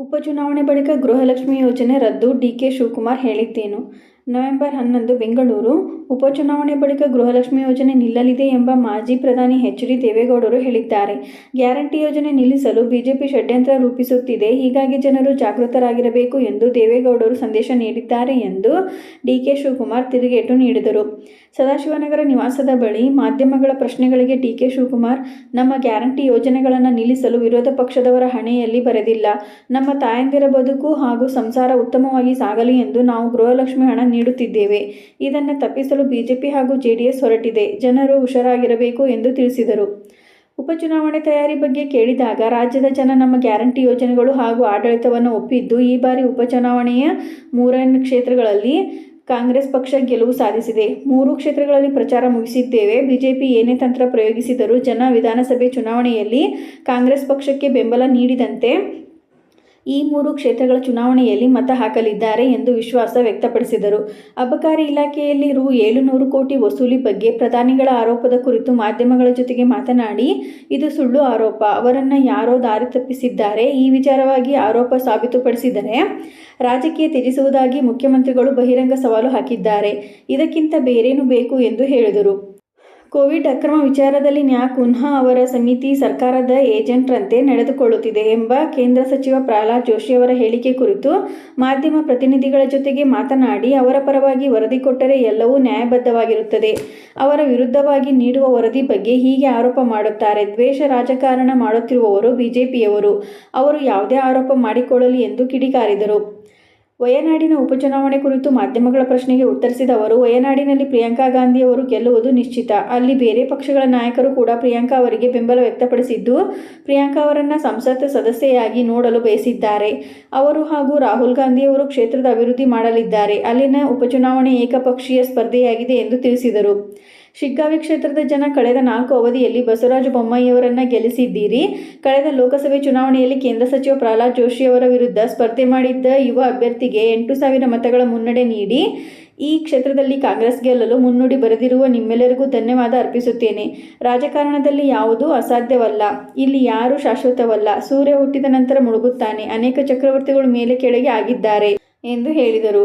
ಉಪಚುನಾವಣೆ ಬಳಿಕ ಗೃಹಲಕ್ಷ್ಮಿ ಯೋಜನೆ ರದ್ದು ಡಿಕೆ ಶಿವಕುಮಾರ್ ಹೇಳಿದ್ದೇನು ನವೆಂಬರ್ ಹನ್ನೊಂದು, ಬೆಂಗಳೂರು. ಉಪಚುನಾವಣೆ ಬಳಿಕ ಗೃಹಲಕ್ಷ್ಮಿ ಯೋಜನೆ ನಿಲ್ಲಲಿದೆ ಎಂಬ ಮಾಜಿ ಪ್ರಧಾನಿ ಎಚ್ ಡಿ ದೇವೇಗೌಡರು ಹೇಳಿದ್ದಾರೆ. ಗ್ಯಾರಂಟಿ ಯೋಜನೆ ನಿಲ್ಲಿಸಲು ಬಿಜೆಪಿ ಷಡ್ಯಂತ್ರ ರೂಪಿಸುತ್ತಿದೆ. ಹೀಗಾಗಿ ಜನರು ಜಾಗೃತರಾಗಿರಬೇಕು ಎಂದು ದೇವೇಗೌಡರು ಸಂದೇಶ ನೀಡಿದ್ದಾರೆ ಎಂದು ಡಿಕೆ ಶಿವಕುಮಾರ್ ತಿರುಗೇಟು ನೀಡಿದರು. ಸದಾಶಿವನಗರ ನಿವಾಸದ ಬಳಿ ಮಾಧ್ಯಮಗಳ ಪ್ರಶ್ನೆಗಳಿಗೆ ಡಿಕೆ ಶಿವಕುಮಾರ್, ನಮ್ಮ ಗ್ಯಾರಂಟಿ ಯೋಜನೆಗಳನ್ನು ನಿಲ್ಲಿಸಲು ವಿರೋಧ ಪಕ್ಷದವರ ಹಣೆಯಲ್ಲಿ ಬರೆದಿಲ್ಲ. ನಮ್ಮ ತಾಯಂದಿರ ಬದುಕು ಹಾಗೂ ಸಂಸಾರ ಉತ್ತಮವಾಗಿ ಸಾಗಲಿ ಎಂದು ನಾವು ಗೃಹಲಕ್ಷ್ಮಿ ಹಣ ನೀಡುತ್ತಿದ್ದೇವೆ. ಇದನ್ನು ತಪ್ಪಿಸಲು ಬಿಜೆಪಿ ಹಾಗೂ ಜೆಡಿಎಸ್ ಹೊರಟಿದೆ. ಜನರು ಹುಷಾರಾಗಿರಬೇಕು ಎಂದು ತಿಳಿಸಿದರು. ಉಪಚುನಾವಣೆ ತಯಾರಿ ಬಗ್ಗೆ ಕೇಳಿದಾಗ ರಾಜ್ಯದ ಜನ ನಮ್ಮ ಗ್ಯಾರಂಟಿ ಯೋಜನೆಗಳು ಹಾಗೂ ಆಡಳಿತವನ್ನು ಒಪ್ಪಿದ್ದು, ಈ ಬಾರಿ ಉಪಚುನಾವಣೆಯ ಮೂರನೇ ಕ್ಷೇತ್ರಗಳಲ್ಲಿ ಕಾಂಗ್ರೆಸ್ ಪಕ್ಷ ಗೆಲುವು ಸಾಧಿಸಿದೆ. ಮೂರು ಕ್ಷೇತ್ರಗಳಲ್ಲಿ ಪ್ರಚಾರ ಮುಗಿಸಿದ್ದೇವೆ. ಬಿಜೆಪಿ ಏನೇ ತಂತ್ರ ಪ್ರಯೋಗಿಸಿದರೂ ಜನ ವಿಧಾನಸಭೆ ಚುನಾವಣೆಯಲ್ಲಿ ಕಾಂಗ್ರೆಸ್ ಪಕ್ಷಕ್ಕೆ ಬೆಂಬಲ ನೀಡಿದಂತೆ ಈ ಮೂರು ಕ್ಷೇತ್ರಗಳ ಚುನಾವಣೆಯಲ್ಲಿ ಮತ ಹಾಕಲಿದ್ದಾರೆ ಎಂದು ವಿಶ್ವಾಸ ವ್ಯಕ್ತಪಡಿಸಿದರು. ಅಬಕಾರಿ ಇಲಾಖೆಯಲ್ಲಿ ರು ಏಳುನೂರು ಕೋಟಿ ವಸೂಲಿ ಬಗ್ಗೆ ಪ್ರಧಾನಿಗಳ ಆರೋಪದ ಕುರಿತು ಮಾಧ್ಯಮಗಳ ಜೊತೆಗೆ ಮಾತನಾಡಿ, ಇದು ಸುಳ್ಳು ಆರೋಪ. ಅವರನ್ನು ಯಾರೋ ದಾರಿ ತಪ್ಪಿಸಿದ್ದಾರೆ. ಈ ವಿಚಾರವಾಗಿ ಆರೋಪ ಸಾಬೀತುಪಡಿಸಿದರೆ ರಾಜಕೀಯ ತ್ಯಜಿಸುವುದಾಗಿ ಮುಖ್ಯಮಂತ್ರಿಗಳು ಬಹಿರಂಗ ಸವಾಲು ಹಾಕಿದ್ದಾರೆ. ಇದಕ್ಕಿಂತ ಬೇರೇನು ಬೇಕು ಎಂದು ಹೇಳಿದರು. ಕೋವಿಡ್ ಅಕ್ರಮ ವಿಚಾರದಲ್ಲಿ ನ್ಯಾ ಕುನ್ಹಾ ಅವರ ಸಮಿತಿ ಸರ್ಕಾರದ ಏಜೆಂಟ್ರಂತೆ ನಡೆದುಕೊಳ್ಳುತ್ತಿದೆ ಎಂಬ ಕೇಂದ್ರ ಸಚಿವ ಪ್ರಹ್ಲಾದ್ ಜೋಶಿ ಅವರ ಹೇಳಿಕೆ ಕುರಿತು ಮಾಧ್ಯಮ ಪ್ರತಿನಿಧಿಗಳ ಜೊತೆಗೆ ಮಾತನಾಡಿ ಅವರ ಪರವಾಗಿ ವರದಿ ಕೊಟ್ಟರೆ ಎಲ್ಲವೂ ನ್ಯಾಯಬದ್ಧವಾಗಿರುತ್ತದೆ. ಅವರ ವಿರುದ್ಧವಾಗಿ ನೀಡುವ ವರದಿ ಬಗ್ಗೆ ಹೀಗೆ ಆರೋಪ ಮಾಡುತ್ತಾರೆ. ದ್ವೇಷ ರಾಜಕಾರಣ ಮಾಡುತ್ತಿರುವವರು ಬಿಜೆಪಿಯವರು. ಅವರು ಯಾವುದೇ ಆರೋಪ ಮಾಡಿಕೊಳ್ಳಲಿ ಎಂದು ಕಿಡಿಕಾರಿದರು. ವಯನಾಡಿನ ಉಪಚುನಾವಣೆ ಕುರಿತು ಮಾಧ್ಯಮಗಳ ಪ್ರಶ್ನೆಗೆ ಉತ್ತರಿಸಿದ ಅವರು, ವಯನಾಡಿನಲ್ಲಿ ಪ್ರಿಯಾಂಕಾ ಗಾಂಧಿ ಅವರು ಗೆಲ್ಲುವುದು ನಿಶ್ಚಿತ. ಅಲ್ಲಿ ಬೇರೆ ಪಕ್ಷಗಳ ನಾಯಕರು ಕೂಡ ಪ್ರಿಯಾಂಕಾ ಅವರಿಗೆ ಬೆಂಬಲ ವ್ಯಕ್ತಪಡಿಸಿದ್ದು, ಪ್ರಿಯಾಂಕಾ ಅವರನ್ನು ಸಂಸತ್ ಸದಸ್ಯೆಯಾಗಿ ನೋಡಲು ಬಯಸಿದ್ದಾರೆ. ಅವರು ಹಾಗೂ ರಾಹುಲ್ ಗಾಂಧಿ ಅವರು ಕ್ಷೇತ್ರದ ಅಭಿವೃದ್ಧಿ ಮಾಡಲಿದ್ದಾರೆ. ಅಲ್ಲಿನ ಉಪಚುನಾವಣೆ ಏಕಪಕ್ಷೀಯ ಸ್ಪರ್ಧೆಯಾಗಿದೆ ಎಂದು ತಿಳಿಸಿದರು. ಶಿಗ್ಗಾವಿ ಕ್ಷೇತ್ರದ ಜನ ಕಳೆದ ನಾಲ್ಕು ಅವಧಿಯಲ್ಲಿ ಬಸವರಾಜ ಬೊಮ್ಮಾಯಿಯವರನ್ನು ಗೆಲ್ಲಿಸಿದ್ದೀರಿ. ಕಳೆದ ಲೋಕಸಭೆ ಚುನಾವಣೆಯಲ್ಲಿ ಕೇಂದ್ರ ಸಚಿವ ಪ್ರಹ್ಲಾದ್ ಜೋಶಿ ಅವರ ವಿರುದ್ಧ ಸ್ಪರ್ಧೆ ಮಾಡಿದ್ದ ಯುವ ಅಭ್ಯರ್ಥಿಗೆ ಎಂಟು ಸಾವಿರ ಮತಗಳ ಮುನ್ನಡೆ ನೀಡಿ ಈ ಕ್ಷೇತ್ರದಲ್ಲಿ ಕಾಂಗ್ರೆಸ್ ಗೆಲ್ಲಲು ಮುನ್ನುಡಿ ಬರೆದಿರುವ ನಿಮ್ಮೆಲ್ಲರಿಗೂ ಧನ್ಯವಾದ ಅರ್ಪಿಸುತ್ತೇನೆ. ರಾಜಕಾರಣದಲ್ಲಿ ಯಾವುದೂ ಅಸಾಧ್ಯವಲ್ಲ. ಇಲ್ಲಿ ಯಾರೂ ಶಾಶ್ವತವಲ್ಲ. ಸೂರ್ಯ ಹುಟ್ಟಿದ ನಂತರ ಮುಳುಗುತ್ತಾನೆ. ಅನೇಕ ಚಕ್ರವರ್ತಿಗಳು ಮೇಲೆ ಕೆಳಗೆ ಆಗಿದ್ದಾರೆ ಎಂದು ಹೇಳಿದರು.